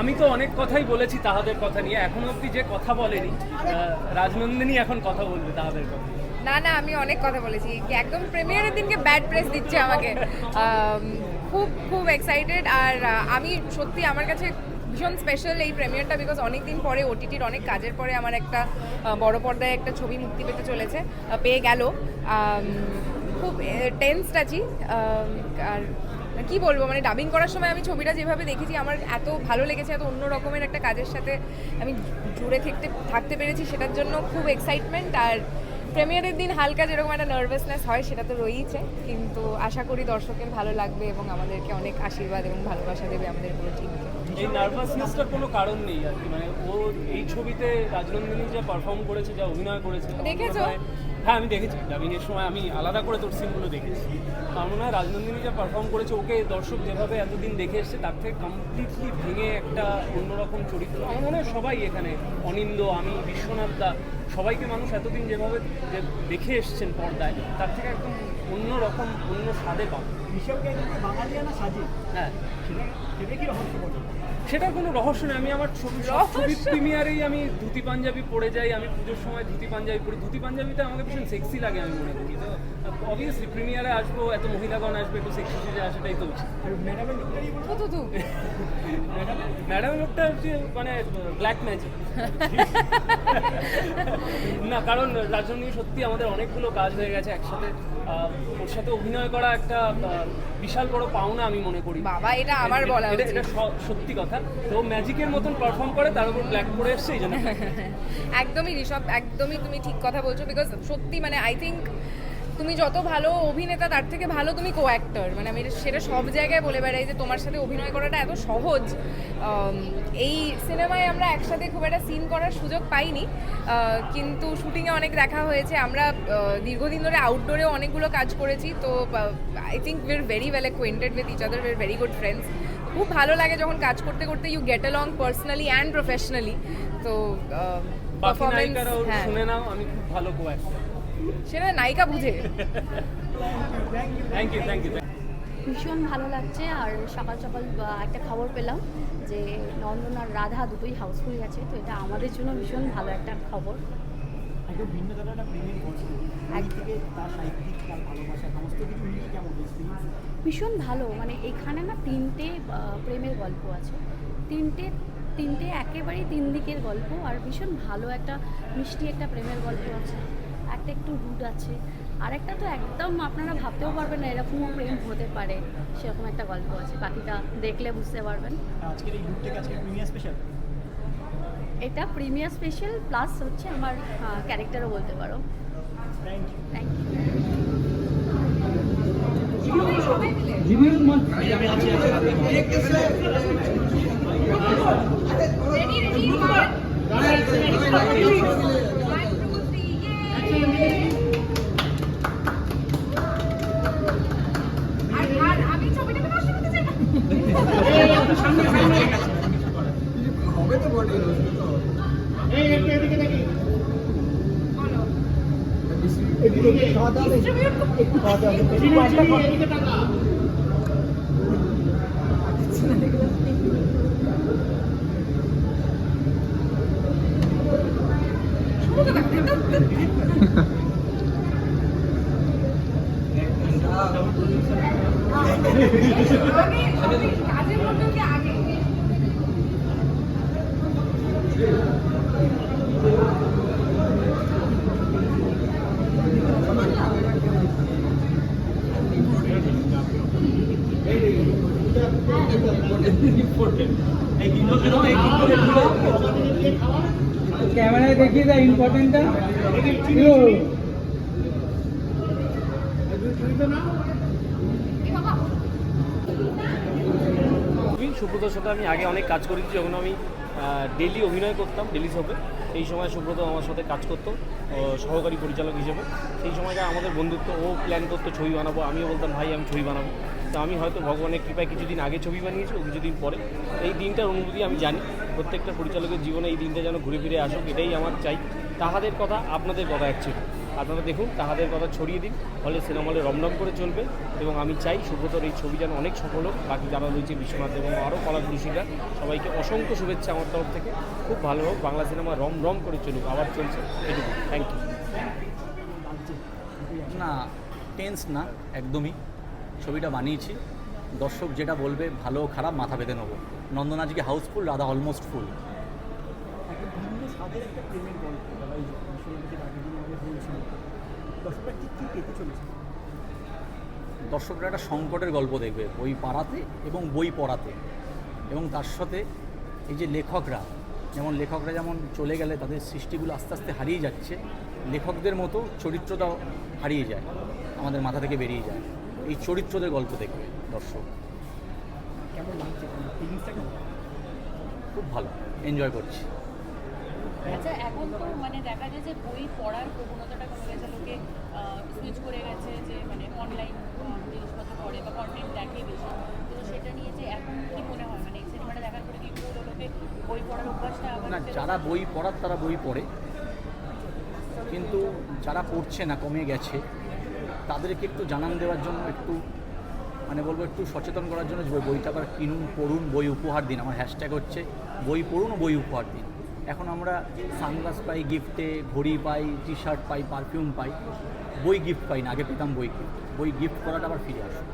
আমি তো অনেক কথাই বলেছি তাহাদের কথা নিয়ে। এখনও অবধি যে কথা বলেনি রাজনন্দিনী এখন কথা বলবে তাহাদের কথা। না না, আমি অনেক কথা বলেছি। একদম প্রিমিয়ারের দিনকে ব্যাড প্রেস দিচ্ছে আমাকে। খুব খুব এক্সাইটেড আর আমি সত্যি আমার কাছে ভীষণ স্পেশাল এই প্রিমিয়ারটা বিকজ অনেক দিন পরে ওটিটির অনেক কাজের পরে আমার একটা বড় পর্দায় একটা ছবি মুক্তি পেতে চলেছে পেয়ে গেল। খুব টেন্সড আছি। আর কি বলব মানে ডাবিং করার সময় আমি ছবিটা যেভাবে দেখেছি, আমার এত ভালো লেগেছে, এত অন্য রকমের একটা কাজের সাথে আমি জুড়ে থাকতে থাকতে পেরেছি, সেটার জন্য খুব এক্সাইটমেন্ট আর প্রিমিয়ারের দিন হালকা যেরকম একটা নার্ভাসনেস হয় সেটা তো রয়েইছে। কিন্তু আশা করি দর্শকের ভালো লাগবে এবং আমাদেরকে অনেক আশীর্বাদ এবং ভালোবাসা দেবে আমাদের পুরো টিমকে এই নার্ভাসনেসটার কোনো কারণ নেই আর কি? মানে ও এই ছবিতে রাজনন্দিনী যা পারফর্ম করেছে যা অভিনয় করেছে দেখেছ? হয়- আমি দেখেছি। ডাবিং এর সময় আমি আলাদা করে তোর সিনগুলো দেখেছি। আমার মনে হয় রাজনন্দিনী যা পারফর্ম করেছে ওকে দর্শক যেভাবে এতদিন দেখে এসছে তার থেকে কমপ্লিটলি ভেঙে একটা অন্যরকম চরিত্র। আমার মনে হয় সবাই এখানে অনিন্দ আমি বিশ্বনাথ দা সবাইকে মানুষ এতদিন যেভাবে দেখে এসছেন পর্দায় তার থেকে একদম অন্যরকম অন্য স্বাদে পাবে। এখানে বাঙালিয়ানা সাজে হ্যাঁ। সেটা সেটা কি রহস্য সেটার কোনো রহস্য নেই। আমি আমার ছবি ছবি প্রিমিয়ারেই আমি ধুতি পাঞ্জাবি পরে যাই আমি পুজোর সময় ধুতি পাঞ্জাবি পরি। ধুতি পাঞ্জাবিতে আমাকে ভীষণ সেক্সি লাগে আমি মনে করি। তো অবভিয়াসলি প্রিমিয়ারে আসব এত মহিলাগণ আসবে একটু সেক্সি সেজে আসাটাই তো উচিত। আর ম্যাডামের লোকটা হচ্ছে মানে ব্ল্যাক ম্যাজিক না কারণ রাজনন্দী সত্যি আমাদের অনেকগুলো কাজ হয়ে গেছে একসাথে। ওর সাথে অভিনয় করা একটা বিশাল বড় পাওনা আমি মনে করি। বাবা এটা আমার বলা এটা- এটা সত্যি কথা। তো ম্যাজিকের মতন পারফর্ম করে তার উপর ব্ল্যাক পরে এসছে এই জন্য। একদমই ঋষভ একদমই তুমি ঠিক কথা বলছো বিকজ সত্যি মানে আই থিঙ্ক তুমি যত ভালো অভিনেতা তার থেকে ভালো তুমি কো অ্যাক্টর মানে আমি সেটা সব জায়গায় বলে বেড়াই যে তোমার সাথে অভিনয় করাটা এত সহজ। এই সিনেমায় আমরা একসাথে খুব একটা সিন করার সুযোগ পাইনি। কিন্তু শুটিংয়ে অনেক দেখা হয়েছে। আমরা দীর্ঘদিন ধরে আউটডোরেও অনেকগুলো কাজ করেছি। তো I think we're very well acquainted with each other we're very good friends খুব ভালো লাগে যখন কাজ করতে করতে you get along personally and professionally তো নায়িকারাও হ্যাঁ। শুনে নাও আমি খুব ভালো কো সেটা নায়িকা বুঝে। থ্যাংক ইউ থ্যাংক ইউ ভীষণ ভালো লাগছে আর সকাল সকাল একটা খবর পেলাম যে নন্দন আর রাধা দুটোই হাউসফুল গেছে তো এটা আমাদের জন্য ভীষণ ভালো একটা খবর। ভীষণ ভালো মানে এখানে না তিনটে প্রেমের গল্প আছে। তিনটে তিনটে একেবারেই তিন দিকের গল্প আর ভীষণ ভালো একটা মিষ্টি একটা প্রেমের গল্প আছে। একটা একটু রুড আছে আর একটা তো একদম আপনারা ভাবতেও পারবেন না এরকমও প্রেম হতে পারে সেরকম একটা গল্প আছে বাকিটা দেখলে বুঝতে পারবেন আজকের এই থেকে আজকে প্রিমিয়ার স্পেশাল এটা প্রিমিয়ার স্পেশাল প্লাস হচ্ছে আমার ক্যারেক্টারও বলতে পারো থ্যাংক ইউ থ্যাংক ইউ আমি আছি আছি হবে তো বটে খাওয়া দাওয়া একটু খাওয়া দাওয়া কাজের মধ্যে কি আগে ক্যামেরায় দেখিয়ে দেয় ইম্পর্টেন্টটা সুব্রতর সাথে আমি আগে অনেক কাজ করেছি, যখন আমি ডেলি অভিনয় করতাম ডেলি সবে এই সময় সুব্রত আমার সাথে কাজ করতো সহকারী পরিচালক হিসেবে। সেই সময়টা আমাদের বন্ধুত্ব, ও প্ল্যান করতো ছবি বানাবো, আমিও বলতাম, ভাই, আমি ছবি বানাবো। তো আমি হয়তো ভগবানের কৃপায় কিছুদিন আগে ছবি বানিয়েছি, ও কিছুদিন পরে। এই দিনটার অনুভূতি আমি জানি। প্রত্যেকটা পরিচালকের জীবনে এই দিনটা যেন ঘুরে ফিরে আসুক, এটাই আমার চাই। তাহাদের কথা আপনাদের কথা অ্যাকচুয়ালি আপনারা দেখুন, তাহাদের কথা ছড়িয়ে দিন। ফলে সিনেমা হলে রমরম করে চলবে এবং আমি চাই সুব্রতর এই ছবি যেন অনেক সফল হোক। বাকি যারা রয়েছে বিশ্বনাথ এবং আরও কলাকুরুষিরা সবাইকে অসংখ্য শুভেচ্ছা আমার তরফ থেকে। খুব ভালো হোক, বাংলা সিনেমা রম রম করে চলুক, আবার চলছে। এটুকু। থ্যাংক ইউ না টেন্স না, একদমই। ছবিটা বানিয়েছি। দর্শক যেটা বলবে, ভালো খারাপ মাথা বেঁধে নেব। নন্দন আজকে হাউসফুল, রাধা অলমোস্ট ফুল। দর্শকরা একটা সংকটের গল্প দেখবে, বই পাড়াতে এবং বই পড়াতে। এবং তার সাথে এই যে লেখকরা, যেমন লেখকরা যেমন চলে গেলে তাদের সৃষ্টিগুলো আস্তে আস্তে হারিয়ে যাচ্ছে, লেখকদের মতো চরিত্রটাও হারিয়ে যায়, আমাদের মাথা থেকে বেরিয়ে যায়। এই চরিত্রদের গল্প দেখবে দর্শক। কেমন লাগছে? খুব ভালো এনজয় করছি। আচ্ছা এখন তো মানে দেখা যায় যে বই পড়ার প্রবণতাটা কমে গেছে লোকে সুইচ করে গেছে যে মানে অনলাইন জিনিসপত্র পড়ে বা কন্টেন্ট দেখে বেশি। তো সেটা নিয়ে যে এখন কি মনে হয়? মানে এই সিনেমাটা দেখার পরে কি লোকে বই পড়ার অভ্যাসটা আবার না যারা বই পড়ার তারা বই পড়ে। কিন্তু যারা পড়ছে না কমে গেছে। তাদেরকে একটু জানান দেওয়ার জন্য, একটু মানে বলব একটু সচেতন করার জন্য বইটা আবার কিনুন, পড়ুন, বই উপহার দিন। আমার হ্যাশট্যাগ হচ্ছে বই পড়ুন ও বই উপহার দিন। এখন আমরা সানগ্লাস পাই গিফটে ঘড়ি পাই টি শার্ট পাই পারফিউম পাই, বই গিফট পাই না, আগে পেতাম বই গিফট বই গিফট করাটা আবার ফিরে আসুন।